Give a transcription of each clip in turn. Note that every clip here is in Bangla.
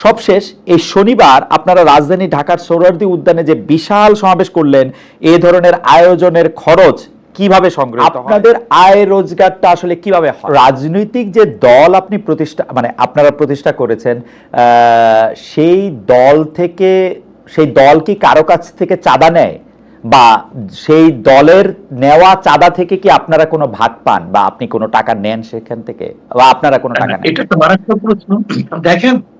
সবশেষ এই শনিবার আপনারা রাজধানী ঢাকার সোহরাওয়ার্দী উদ্যানে যে বিশাল সমাবেশ করলেন এই ধরনের আয়োজনের খরচ কীভাবে সংগ্রহ আপনাদের আয় রোজগারটা আসলে কীভাবে রাজনৈতিক যে দল আপনি প্রতিষ্ঠা মানে আপনারা প্রতিষ্ঠা করেছেন আহ, সেই দল থেকে সেই দল কি কারও কাছ থেকে চাঁদা নেয়? বা সেই দলের নেওয়া চাঁদা থেকে কি আপনারা কোনো ভাগ পান? বা আপনি কোনো টাকা নেন সেখান থেকে? বা আপনারা কোনো টাকা নেন? এটা তো মারাত্মক প্রশ্ন। দেখেন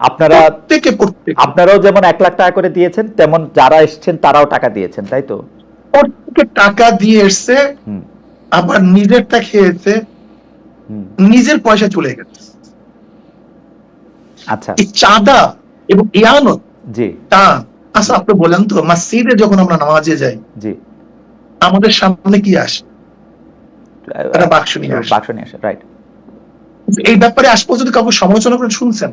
আপনারা প্রত্যেকে আপনারাও যেমন এক লাখ টাকা করে দিয়েছেন তেমন যারা এসছেন তারাও টাকা দিয়েছেন তাই তো? প্রত্যেকে টাকা দিয়ে এসছে আবার নিজেরটা খেয়েছে নিজের পয়সা চলে গেছে। আচ্ছা। এই চাঁদা এবং ইয়ানত জি। তা আচ্ছা আপনি বলেন তো মসজিদে যখন আমরা নামাজে যাই জি। আমাদের সামনে কি আসে? বাক্স নিয়ে আসে। বাক্স নিয়ে আসে রাইট এই ব্যাপারে আজ পর্যন্ত কাউকে সমালোচনা করে শুনছেন?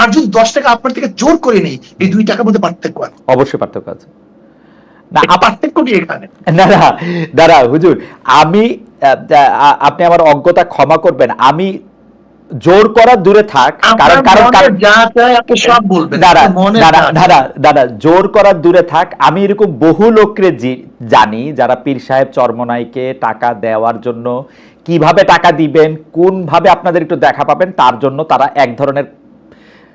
আর যদি দশ টাকা আপনার থেকে জোর করে নেই এই দুই টাকার মধ্যে পার্থক্য আছে। অবশ্যই পার্থক্য আছে। না এই এখানে? না না দাঁড়া হুজুর আমি আপনি আমার অজ্ঞতা ক্ষমা করবেন। আমি জোর করা দূরে থাক কারণ কারণ সব বলবেন দাঁড়া জোর করার দূরে থাক। আমি এরকম বহু লোককে জানি যারা পীর সাহেব চরমনাইকে টাকা দেওয়ার জন্য কীভাবে টাকা দিবেন কোন ভাবে আপনাদের একটু দেখা পাবেন তার জন্য তারা এক ধরনের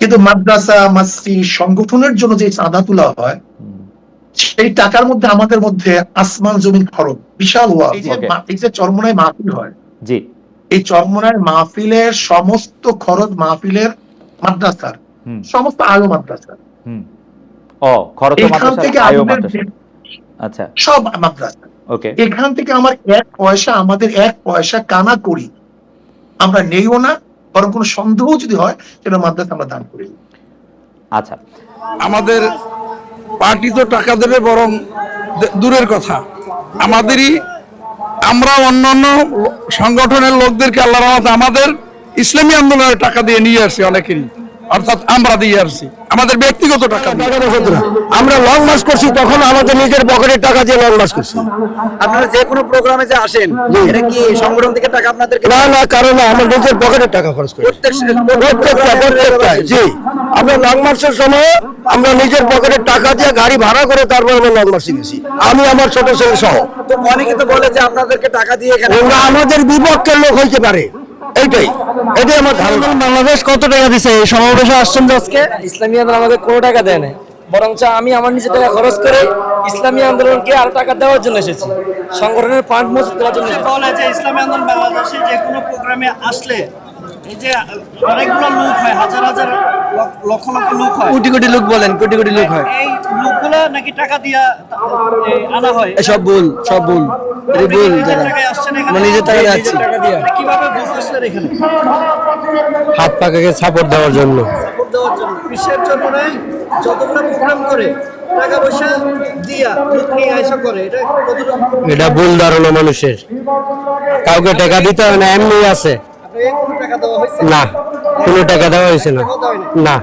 কিন্তু মাদ্রাসা মসজিদ সংগঠনের জন্য যে চাঁদা তোলা হয় সেই টাকার মধ্যে আমাদের মধ্যে আসমান জমিন খরচ বিশাল ওয়াজ এই যে চরমনায় মাহফিল হয় জি। এই চরমনায় মাহফিলের সমস্ত খরচ মাহফিলের মাদ্রাসার সমস্ত আয়ো মাদ্রাসার। ও খরচ এখান থেকে আচ্ছা। সব মাদ্রাসা। ওকে এখান থেকে আমার এক পয়সা আমাদের এক পয়সা কানা করি আমরা নেইও না বরং কোনো সন্দেহ যদি হয় সেটা মাদ্রাসা আমরা দান করি। আচ্ছা। আমাদের পার্টি তো টাকা দেবে বরং দূরের কথা। আমাদেরই আমরা অন্যান্য সংগঠনের লোকদেরকে আল্লাহ আমাদের ইসলামী আন্দোলনের টাকা দিয়ে নিয়ে আসি অনেকেরই। অর্থাৎ আমরা দিয়ে আসছি। আমাদের ব্যক্তিগত টাকা আমরা লং মার্চ করছি তখন আমাদের নিজের পকেটের টাকা দিয়ে লং মার্চ করছি। আপনারা যে কোনো প্রোগ্রামে যে আসেন এটা কি সংগঠন থেকে টাকা আপনাদেরকে না না কারণ আমরা নিজের পকেটের টাকা খরচ করি। প্রত্যেকটা প্রত্যেকটা জি। আমরা লং মার্চের সময় আমরা নিজের পকেটের টাকা দিয়ে গাড়ি ভাড়া করে তারপর আমরা লং মার্চে গেছি। আমি আমার ছোট ছেলে সহ। তো অনেকে তো বলে যে আপনাদেরকে টাকা দিয়ে এখানে আমাদের বিপক্ষের লোক হইতে পারে। এইটাই। এটাই আমার ধারণা। বাংলাদেশ কত টাকা দিছে? এই সমাবেশে আসছেন আজকে? ইসলামী আন্দোলন আমাকে কোনো টাকা দেয় না বরঞ্চ আমি আমার নিজের টাকা খরচ করে ইসলামী আন্দোলনকে আর টাকা দেওয়ার জন্য এসেছি। সংগঠনের ফান্ড মজবুত করার জন্য বলা যে ইসলামী আন্দোলন বাংলাদেশে যে কোনো প্রোগ্রামে আসলে এই যে অনেকগুলো লোক হয় হাজার হাজার লক্ষ লক্ষ লোক হয়। কোটি কোটি লোক বলেন কোটি কোটি লোক হয়। এই লোকগুলো নাকি টাকা দিয়া আনা হয়? সব ভুল সব ভুল। এটা ভুল যারা? আমরা নিজের টাকা যাচ্ছি কীভাবে এখানে? হাত পাকাকে সাপোর্ট দেওয়ার জন্য। ভোট দেওয়ার জন্য। বিশ্বের জন্য যতগুলো প্রোগ্রাম করে টাকা পয়সা দিয়া লোক নিয়ে আইসা করে এটা এটা ভুল ধারণা মানুষের। কাউকে টাকা দিতে হয় না এমনি আছে। না কোনো টাকা দেওয়া হয়েছে না। না।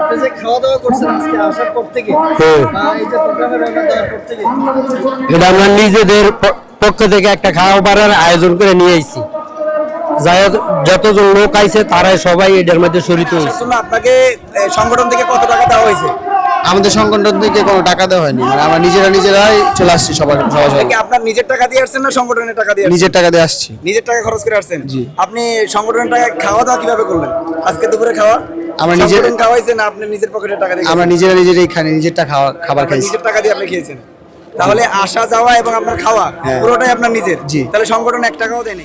আপনি যে খাওয়া দাওয়া করছেন আজকে আসার পর থেকে হ্যাঁ। বা এই যে প্রোগ্রামে রওনা দেওয়ার পর থেকে এটা আমরা নিজেদের প- পক্ষ থেকে একটা খাওয়া খাওয়াবার আয়োজন করে নিয়ে আইছি। যাই হোক, যতজন লোক আইছে তারাই সবাই এটার মধ্যে শরিত হয়েছে। আপনাকে সংগঠন থেকে কত টাকা দেওয়া হয়েছে? আমাদের সংগঠন থেকে কোনো টাকা দেওয়া হয়নি। মানে আমরা নিজেরা নিজেরাই চলে আসছি সবার এটা কি আপনার নিজের টাকা দিয়ে আসছেন না সংগঠনের টাকা দিয়ে আসছেন? নিজের টাকা দিয়ে আসছি। নিজের টাকা খরচ করে আসছেন? জি। আপনি সংগঠনের টাকা খাওয়া দাওয়া কীভাবে করলেন? আজকে দুপুরে খাওয়া? আমরা নিজের- সংগঠন খাওয়াইছেন না আপনি নিজের পকেটের টাকা দিয়ে আমরা নিজেরা নিজেরাই খানি নিজেরটা খাওয়া খাবার খাইছি। নিজের টাকা দিয়ে আপনি খেয়েছেন। তাহলে আসা যাওয়া এবং আপনার খাওয়া হ্যাঁ। পুরোটাই আপনার নিজের। জি। তাহলে সংগঠন এক টাকাও দেয়নি।